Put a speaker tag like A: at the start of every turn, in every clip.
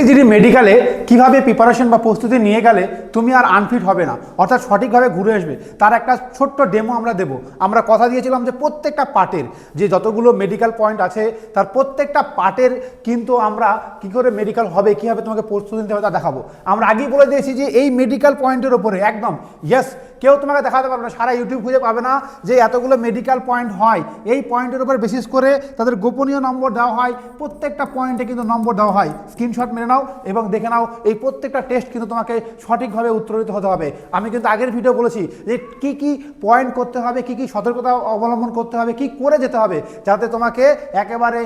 A: SSC মেডিকেলে কীভাবে preparation বা প্রস্তুতি নিয়ে গেলে তুমি আর আনফিট হবে না, অর্থাৎ সঠিকভাবে ঘুরে আসবে, তার একটা ছোট্ট ডেমো আমরা দেবো। আমরা কথা দিয়েছিলাম যে প্রত্যেকটা পার্টের যে যতগুলো মেডিকেল পয়েন্ট আছে, তার প্রত্যেকটা পার্টের কিন্তু আমরা কি করে মেডিকেল হবে, কীভাবে তোমাকে প্রস্তুতি নিতে হবে তা দেখাবো। আমরা আগেই বলে দিয়েছি যে এই মেডিকেল পয়েন্টের ওপরে একদম ইয়েস কেউ তোমাকে দেখাতে পারবে না, সারা ইউটিউব খুঁজে পাবে না যে এতগুলো মেডিকেল পয়েন্ট হয়। এই পয়েন্টের উপর বেসিস করে তাদের গোপনীয় নম্বর দেওয়া হয়, প্রত্যেকটা পয়েন্টে কিন্তু নম্বর দেওয়া হয়। স্ক্রিনশট মেরে নাও এবং দেখে নাও, এই প্রত্যেকটা টেস্ট কিন্তু তোমাকে সঠিকভাবে উত্তরিত হতে হবে। আমি কিন্তু আগের ভিডিও বলেছি যে কী কী পয়েন্ট করতে হবে, কি কি সতর্কতা অবলম্বন করতে হবে, কি করে যেতে হবে যাতে তোমাকে একেবারে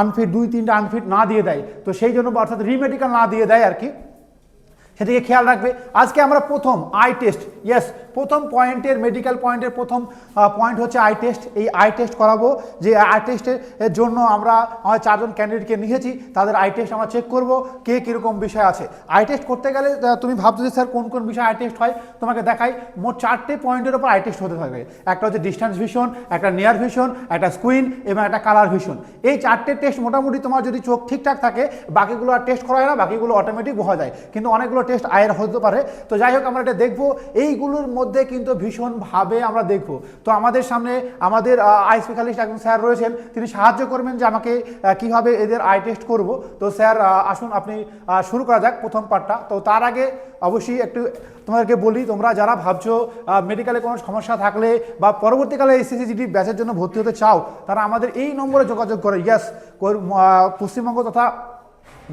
A: আনফিট দুই, তিনটা আনফিট না দিয়ে দেয়। তো সেই জন্য অর্থাৎ রিমেডিক্যাল না দিয়ে দেয় আর কি। সেদিকে খেয়াল রাখবে। আজকে আমরা প্রথম আই টেস্ট ইয়েস প্রথম পয়েন্টের মেডিকেল পয়েন্টের প্রথম পয়েন্ট হচ্ছে আই টেস্ট এই আই টেস্ট করাবো যে আই টেস্টের জন্য আমরা আমার চারজন ক্যান্ডিডেটকে নিয়েছি, তাদের আই টেস্ট আমরা চেক করব, কে কীরকম বিষয় আছে। আই টেস্ট করতে গেলে তুমি ভাবছ যে, স্যার, কোন কোন বিষয় আই টেস্ট হয়? তোমাকে দেখাই, মোট চারটে পয়েন্টের উপর আই টেস্ট হতে থাকবে। একটা হচ্ছে ডিস্টেন্স ভিশন একটা নিয়ার ভিশন একটা স্কুইন এবং একটা কালার ভিশন এই চারটে টেস্ট মোটামুটি তোমার যদি চোখ ঠিকঠাক থাকে, বাকিগুলো আর টেস্ট করা হয় না, বাকিগুলো অটোমেটিক বোঝা যায়। কিন্তু অনেকগুলো টেস্ট আয়ের হতে পারে। তো যাই হোক আমরা এটা দেখব। এইগুলোর মধ্যে কিন্তু ভীষণভাবে আমরা দেখব। তো আমাদের সামনে আমাদের আই স্পেশালিস্ট একজন স্যার রয়েছেন। তিনি সাহায্য করবেন যে আমাকে কীভাবে এদের আই টেস্ট করব। তো স্যার আসুন আপনি শুরু করা যাক প্রথম পার্টটা তো তার আগে অবশ্যই একটু তোমাদেরকে বলি, তোমরা যারা ভাবছ মেডিকেলে কোনো সমস্যা থাকলে বা পরবর্তীকালে এসএসসি জিডি ব্যাচের জন্য ভর্তি হতে চাও, তারা আমাদের এই নম্বরে যোগাযোগ করে। ইয়াস পশ্চিমবঙ্গ তথা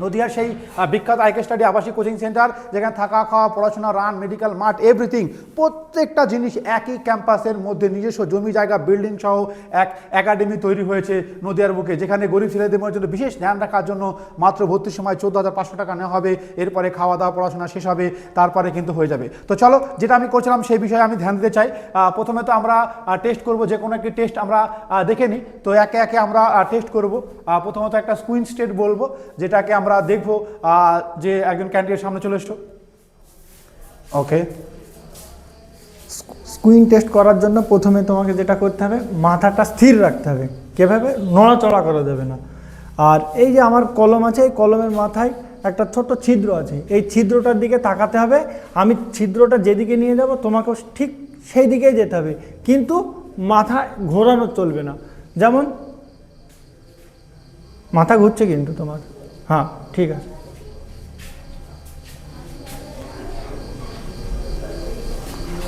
A: নদিয়ার সেই বিখ্যাত আইকে স্টাডি আবাসিক কোচিং সেন্টার, যেখানে থাকা, খাওয়া, পড়াশোনা রান মেডিকেল মাঠ এভরিথিং প্রত্যেকটা জিনিস একই ক্যাম্পাসের মধ্যে নিজস্ব জমি জায়গা বিল্ডিং সহ এক একাডেমি তৈরি হয়েছে নদিয়ার বুকে, যেখানে গরিব ছেলেদের জন্য বিশেষ ধ্যান রাখার জন্য মাত্র ভর্তির সময় চোদ্দ হাজার পাঁচশো টাকা নেওয়া হবে। এরপরে খাওয়া দাওয়া, পড়াশোনা শেষ হবে, তারপরে কিন্তু হয়ে যাবে। তো চলো, যেটা আমি করছিলাম সেই বিষয়ে আমি ধ্যান দিতে চাই। প্রথমে তো আমরা টেস্ট করব, যে কোনো একটি টেস্ট আমরা দেখে নিই। তো একে একে আমরা টেস্ট করব। প্রথমত একটা স্কুইন স্টেট বলব, যেটাকে আমরা দেখব যে একজন ক্যান্ডিডেট সামনে চলে এসছো। ওকে
B: স্কুইং টেস্ট করার জন্য প্রথমে তোমাকে যেটা করতে হবে, মাথাটা স্থির রাখতে হবে। কীভাবে? নড়াচড়া করা যাবে না। আর এই যে আমার কলম আছে, এই কলমের মাথায় একটা ছোট্ট ছিদ্র আছে। এই ছিদ্রটার দিকে তাকাতে হবে। আমি ছিদ্রটা যেদিকে নিয়ে যাব, তোমাকেও ঠিক সেই দিকেই যেতে হবে। কিন্তু মাথা ঘোরানো চলবে না। যেমন, মাথা ঘুরছে কিন্তু তোমার। হ্যাঁ ঠিক আছে।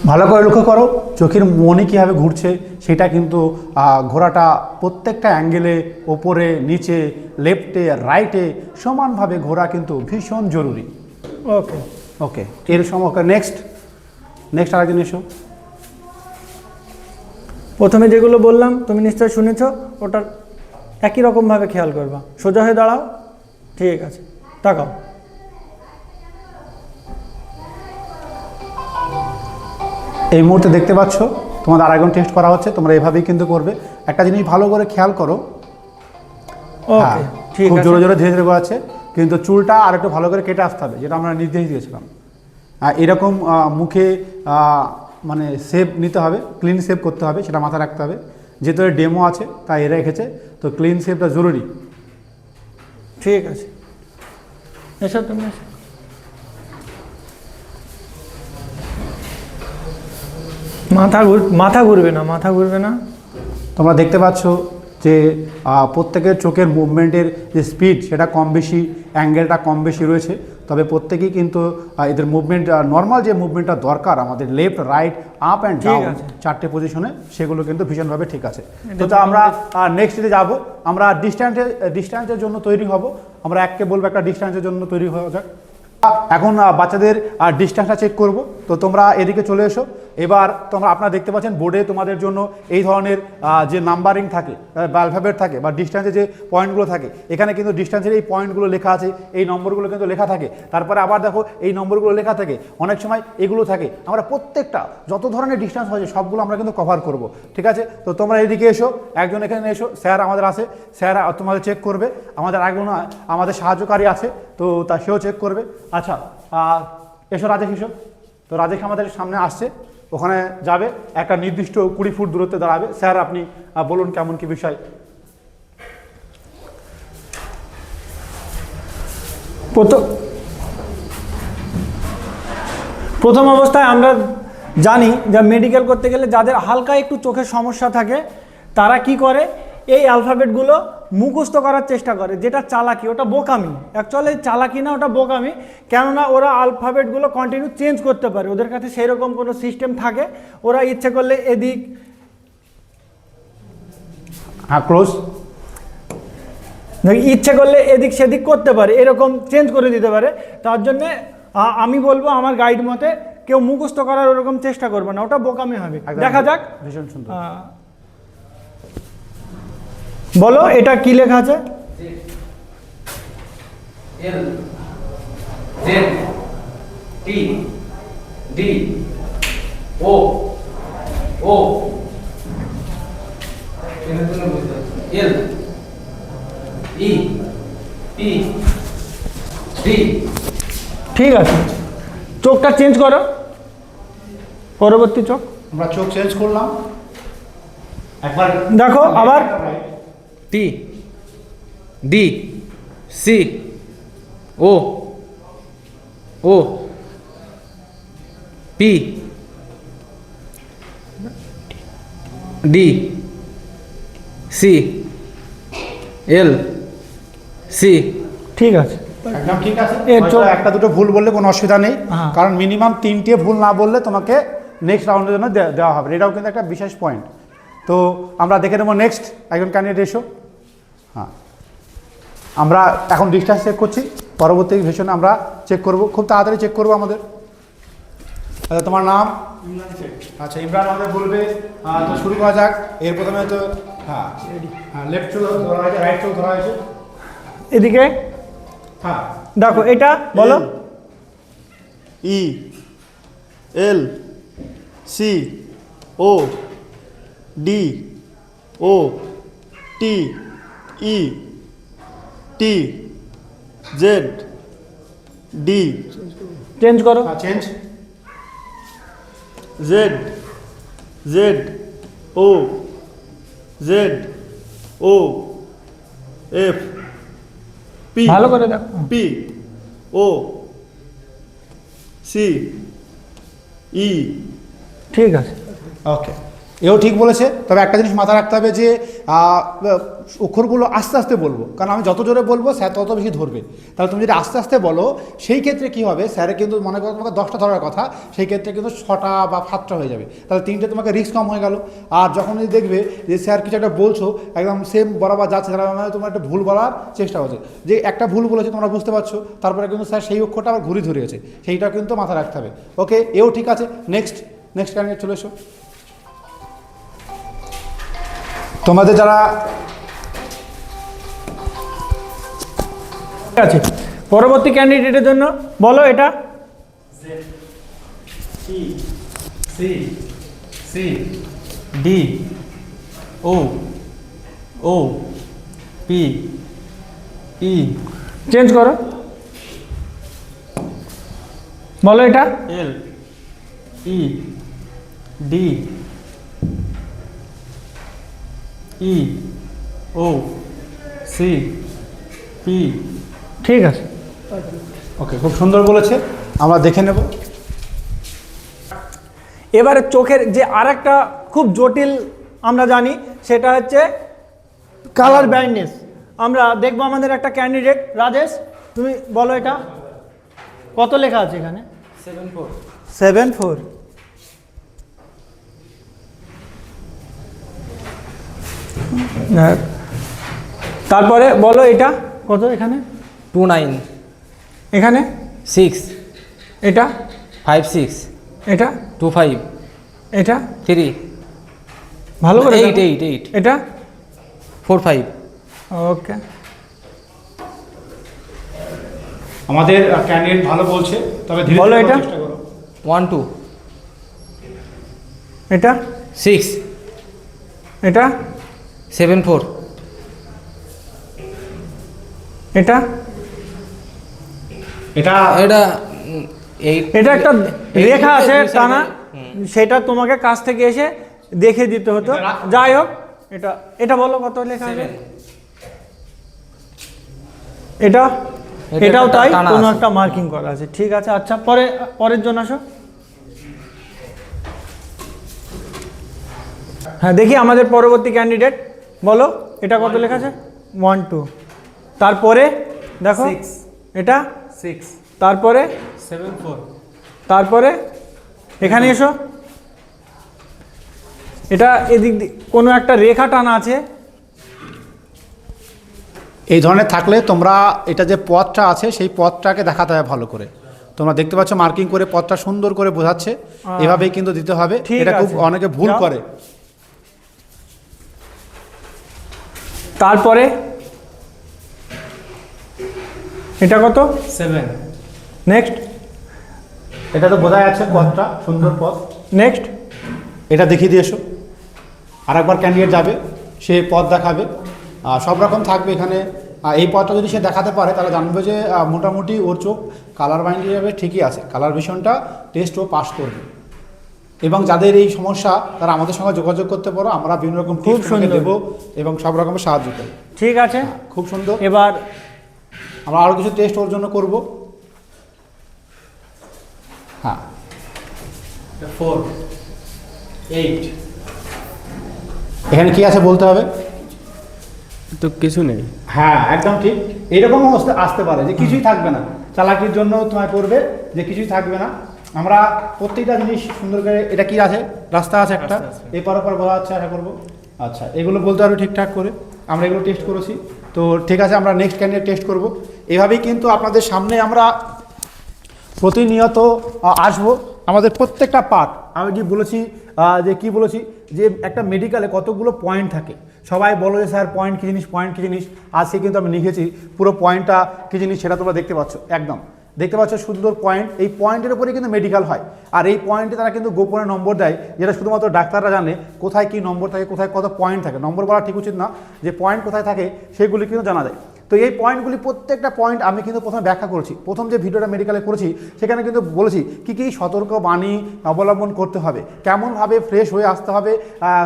A: ভালো করে লক্ষ্য করো চোখের মনে কীভাবে ঘুরছে সেটা কিন্তু ঘোরাটা প্রত্যেকটা অ্যাঙ্গেলে ওপরে নিচে লেফটে রাইটে সমানভাবে ঘোরা কিন্তু ভীষণ জরুরি।
B: ওকে
A: ওকে এর সময় নেক্সট নেক্সট আরেকদিন এসো।
B: প্রথমে যেগুলো বললাম তুমি নিশ্চয় শুনেছ ওটার একই রকমভাবে খেয়াল করবা। সোজা হয়ে দাঁড়াও। ঠিক আছে তাকাও।
A: এই মুহূর্তে দেখতে পাচ্ছ তোমাদের আরেকজন টেস্ট করা হচ্ছে তোমরা এভাবেই কিন্তু করবে। একটা জিনিস ভালো করে খেয়াল করো। হ্যাঁ,
B: ঠিক
A: খুব জোরে জোরে ধীরে ধীরে আছে কিন্তু চুলটা আর একটু ভালো করে কেটে আসতে হবে যেটা আমরা নির্দেশ দিয়েছিলাম। এরকম মুখে মানে সেভ নিতে হবে ক্লিন সেভ করতে হবে সেটা মাথায় রাখতে হবে। যেহেতু ডেমো আছে তাই এরা রেখেছে তো ক্লিন সেভটা জরুরি।
B: ঠিক আছে। এসব তুমি, এসো। মাথা ঘুর, মাথা ঘুরবে না, মাথা ঘুরবে না।
A: তোমরা দেখতে পাচ্ছ যে প্রত্যেকের চোখের মুভমেন্টের যে স্পিড সেটা কম বেশি অ্যাঙ্গেলটা কম বেশি রয়েছে। তবে প্রত্যেকেই কিন্তু এদের মুভমেন্ট নর্মাল যে মুভমেন্টটা দরকার আমাদের left right up and down. চারটে পজিশনে সেগুলো কিন্তু ভীষণভাবে ঠিক আছে। তো
B: তো
A: আমরা নেক্সটে যাব। আমরা ডিস্ট্যান্সে ডিস্ট্যান্সের জন্য তৈরি হব। আমরা এককে বলব একটা ডিস্ট্যান্সের জন্য তৈরি হওয়া যাক। এখন বাচ্চাদের ডিস্ট্যান্সটা চেক করব। তো তোমরা এদিকে চলে এসো। এবার তোমরা আপনারা দেখতে পাচ্ছেন বোর্ডে তোমাদের জন্য এই ধরনের যে নাম্বারিং থাকে অ্যালফাবেট থাকে, বা ডিস্ট্যান্সে যে পয়েন্টগুলো থাকে, এখানে কিন্তু ডিস্ট্যান্সের এই পয়েন্টগুলো লেখা আছে, এই নম্বরগুলো কিন্তু লেখা থাকে। তারপরে আবার দেখো, এই নম্বরগুলো লেখা থাকে, অনেক সময় এগুলো থাকে। আমরা প্রত্যেকটা, যত ধরনের ডিস্ট্যান্স হয়েছে, সবগুলো আমরা কিন্তু কভার করব, ঠিক আছে? তো তোমরা এদিকে এসো, একজন এখানে এসো, স্যার আমাদের আছে, স্যার তোমাদের চেক করবে, আমাদের একজন আমাদের সাহায্যকারী আছে, তো তা সেও চেক করবে। আচ্ছা এসো রাজেশ এসো। তো রাজেশ আমাদের সামনে আসছে, ওখানে যাবে, একটা নির্দিষ্ট কুড়ি ফুট দূরত্বে দাঁড়াবে। স্যার, আপনি বলুন কেমন কি বিষয়?
B: প্রথম অবস্থায় আমরা জানি যে মেডিকেল করতে গেলে যাদের হালকা একটু চোখের সমস্যা থাকে, তারা কি করে? এই অ্যালফাবেটগুলো মুখস্থ করার চেষ্টা করে যেটা চালাকি ওটা বোকামি। অ্যাকচুয়ালি চালাকি না ওটা বোকামি। কেননা ওরা আলফাবেটগুলো কন্টিনিউ চেঞ্জ করতে পারে। ওদের কাছে সেই রকম কোনো সিস্টেম থাকে। ওরা ইচ্ছে করলে এদিক
A: হ্যাঁ ক্লোজ
B: ইচ্ছে করলে এদিক সেদিক করতে পারে। এরকম চেঞ্জ করে দিতে পারে। তার জন্যে আমি বলব আমার গাইড মতে কেউ মুখস্থ করার ওরকম চেষ্টা করবে না। ওটা বোকামি হবে। দেখা যাক।
A: ভীষণ সুন্দর।
B: বলো এটা কি লেখা আছে? ঠিক আছে। চোখটা চেঞ্জ করো। পরবর্তী চোখ।
A: আমরা চোখ চেঞ্জ করলাম। একবার
B: দেখো আবার
C: T. D C O O P D C L C
B: ঠিক আছে।
A: একদম ঠিক আছে।
B: এর
A: একটা দুটো ভুল বললে কোনো অসুবিধা নেই।
B: হ্যাঁ।
A: কারণ মিনিমাম তিনটে ভুল না বললে তোমাকে নেক্সট রাউন্ডের জন্য দে- দেওয়া হবে। এটাও কিন্তু একটা বিশেষ পয়েন্ট তো আমরা দেখে নেব নেক্সট একজন ক্যান্ডিডেট এসো। হ্যাঁ। আমরা এখন ডিস্টেন্স চেক করছি পরবর্তী ভেষণে আমরা চেক করব। খুব তাড়াতাড়ি চেক করব আমাদের। আচ্ছা তোমার নাম? আচ্ছা ইমরান আমাদের বলবে তো শুরু করা যাক। এর প্রথমে তো হ্যাঁ হ্যাঁ লেফট চোখ ধরা হয়েছে রাইট চোখ ধরা হয়েছে।
B: এদিকে?
A: হ্যাঁ।
B: দেখো এটা বলো।
D: E L C O D O T E T Z D
B: change করো।
A: Change
D: Z Z O Z O F P
B: ভালো করে দেখো।
D: পি ও সি ই
B: ঠিক আছে।
A: ওকে এও ঠিক বলেছে, তবে একটা জিনিস মাথায় রাখতে হবে যে অক্ষরগুলো আস্তে আস্তে বলব। কারণ আমি যত জোরে বলব, স্যার তত বেশি ধরবে। তাহলে তুমি যদি আস্তে আস্তে বলো, সেই ক্ষেত্রে কী হবে? স্যারে কিন্তু মনে করো তোমাকে দশটা ধরার কথা, সেই ক্ষেত্রে কিন্তু ছটা বা সাতটা হয়ে যাবে। তাহলে তিনটে তোমাকে রিস্ক কম হয়ে গেল। আর যখনই দেখবে যে স্যার কিছু একটা বলছো, একদম সেম বরাবর যাচ্ছে, তাহলে তোমার একটা ভুল বলার চেষ্টা হচ্ছে। যে একটা ভুল বলেছে, তোমরা বুঝতে পারছ। তারপরে কিন্তু স্যার সেই অক্ষরটা আবার ঘুরি ধরিয়েছে। সেইটা কিন্তু মাথায় রাখতে হবে। ওকে এও ঠিক আছে। নেক্সট নেক্সট ক্যান্ডিডেট চলে এসো। তোমাদের যারা
B: ঠিক আছে পরবর্তী ক্যান্ডিডেটের জন্য বলো এটা।
C: C C D O O P E
B: change করো। বলো এটা।
C: L E D E O C P.
B: ঠিক আছে।
A: ওকে খুব সুন্দর বলেছে। আমরা দেখে নেব।
B: এবারে চোখের যে আরেকটা খুব জটিল আমরা জানি সেটা হচ্ছে কালার ব্লাইন্ডনেস আমরা দেখব আমাদের একটা ক্যান্ডিডেট রাজেশ তুমি বলো এটা। কত লেখা আছে এখানে?
C: সেভেন ফোর
B: সেভেন ফোর তারপরে বলো এটা কত এখানে?
C: টু নাইন
B: এখানে?
C: সিক্স
B: এটা?
C: ফাইভ সিক্স
B: এটা?
C: টু ফাইভ
B: এটা?
C: থ্রি
B: ভালো করে
C: এইট
B: এইট
C: eight
B: এটা?
C: Four five
B: okay.
A: আমাদের ক্যান্ডিডেট ভালো বলছে তবে ধীরে
B: বলো এটা।
C: ওয়ান two
B: এটা?
C: সিক্স
B: এটা?
C: Seven four.
B: এটা?
A: এটা
C: এটা
B: এটা একটা রেখা আছে টানা। সেটা তোমাকে কাছ থেকে এসে দেখে দিতে হতো। যাই হোক এটা এটা বলো কত লেখা আছে এটা?
C: এটা
B: এটাও তাই কোনো একটা মার্কিং করা আছে। ঠিক আছে আচ্ছা পরে পরের জন আসো। হ্যাঁ দেখি আমাদের পরবর্তী ক্যান্ডিডেট বলো এটা কত লেখা আছে? ওয়ান টু তারপরে দেখো এটা?
A: সিক্স
B: তারপরে?
A: সেভেন ফোর
B: তারপরে? এখানে এসো। এটা এদিক দিয়ে কোনো একটা রেখা টানা আছে।
A: এই ধরনের থাকলে তোমরা এটা যে পথটা আছে সেই পথটাকে দেখাতে হবে ভালো করে। তোমরা দেখতে পাচ্ছ মার্কিং করে পথটা সুন্দর করে বোঝাচ্ছে। এভাবেই কিন্তু দিতে হবে।
B: ঠিক
A: এটা খুব
B: আছে।
A: অনেকে ভুল করে।
B: তারপরে? এটা কত?
C: সেভেন
B: নেক্সট
A: এটা তো বোঝা যাচ্ছে পথটা সুন্দর পথ।
B: নেক্সট
A: এটা দেখিয়ে দিয়ে এসো। আর একবার ক্যান্ডিডেট যাবে সে পথ দেখাবে। আর সব রকম থাকবে এখানে। এই পথটা যদি সে দেখাতে পারে তাহলে জানবে যে মোটামুটি ওর চোখ কালার বাইন্ড হিসাবে ঠিকই আছে। কালার ভিশনটা টেস্ট ও পাস করবে। এবং যাদের এই সমস্যা তারা আমাদের সঙ্গে যোগাযোগ করতে পারো। আমরা বিভিন্ন রকম
B: খুব
A: সুন্দর। দেবো এবং সব রকমের সাহায্য করি
B: ঠিক আছে।
A: খুব সুন্দর।
B: এবার
A: আমরা আরও কিছু টেস্ট ওর জন্য করব। হ্যাঁ।
C: ফোর এইট
A: এখানে কি আছে বলতে হবে?
D: তো কিছু নেই।
A: হ্যাঁ একদম ঠিক। এরকম অবস্থা আসতে পারে যে কিছুই থাকবে না। চালাকির জন্য তোমায় করবে যে কিছুই থাকবে না। আমরা প্রত্যেকটা জিনিস সুন্দর করে এটা কি আছে? রাস্তা আছে একটা। এপার ওপার বলা যাচ্ছে আশা করব। আচ্ছা এগুলো বলতে পারবে ঠিকঠাক করে। আমরা এগুলো টেস্ট করেছি। তো ঠিক আছে আমরা নেক্সট ক্যান্ডিডেট টেস্ট করব। এভাবেই কিন্তু আপনাদের সামনে আমরা প্রতিনিয়ত আসব। আমাদের প্রত্যেকটা পার্ট আমি যে বলেছি যে কি বলেছি যে একটা মেডিকেলে কতগুলো পয়েন্ট থাকে। সবাই বলো যে স্যার পয়েন্ট কী জিনিস পয়েন্ট কী জিনিস? আজকে কিন্তু আমি লিখেছি পুরো পয়েন্টটা কী জিনিস সেটা তোমরা দেখতে পাচ্ছ একদম। দেখতে পাচ্ছ সুন্দর পয়েন্ট এই পয়েন্টের উপরেই কিন্তু মেডিকেল হয়। আর এই পয়েন্টে তারা কিন্তু গোপনে নম্বর দেয়, যেটা শুধুমাত্র ডাক্তাররা জানে, কোথায় কী নম্বর থাকে, কোথায় কত পয়েন্ট থাকে। নম্বর বলা ঠিক উচিত না, যে পয়েন্ট কোথায় থাকে, সেগুলি কিন্তু জানা যায়। তো এই পয়েন্টগুলি প্রত্যেকটা পয়েন্ট আমি কিন্তু প্রথমে ব্যাখ্যা করেছি। প্রথম যে ভিডিওটা মেডিকেলে করেছি, সেখানে কিন্তু বলেছি কী কী সতর্ক বাণী অবলম্বন করতে হবে, কেমনভাবে ফ্রেশ হয়ে আসতে হবে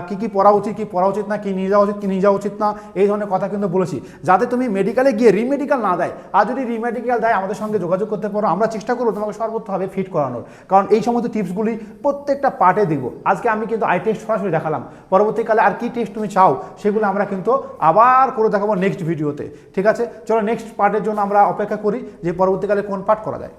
A: কী কী পড়া উচিত, কী পড়া উচিত না, কী নিয়ে যাওয়া উচিত, কী নিয়ে যাওয়া উচিত না, এই ধরনের কথা কিন্তু বলেছি। যাতে তুমি মেডিকেলে গিয়ে রিমেডিকেল না দেয়, আর যদি রিমেডিকেল দেয়, আমাদের সঙ্গে যোগাযোগ করতে পারো। আমরা চেষ্টা করব তোমাকে সর্বোচ্চভাবে ফিট করানোর। কারণ এই সমস্ত টিপসগুলি প্রত্যেকটা পার্টে দেখব আজকে আমি কিন্তু আই টেস্ট সরাসরি দেখালাম। পরবর্তীকালে আর কি টেস্ট তুমি চাও, সেগুলো আমরা কিন্তু আবার করে দেখাবো নেক্সট ভিডিওতে ঠিক আছে চলো নেক্সট পার্টের জন্য আমরা অপেক্ষা করি যে পরবর্তীকালে কোন পার্ট করা যায়।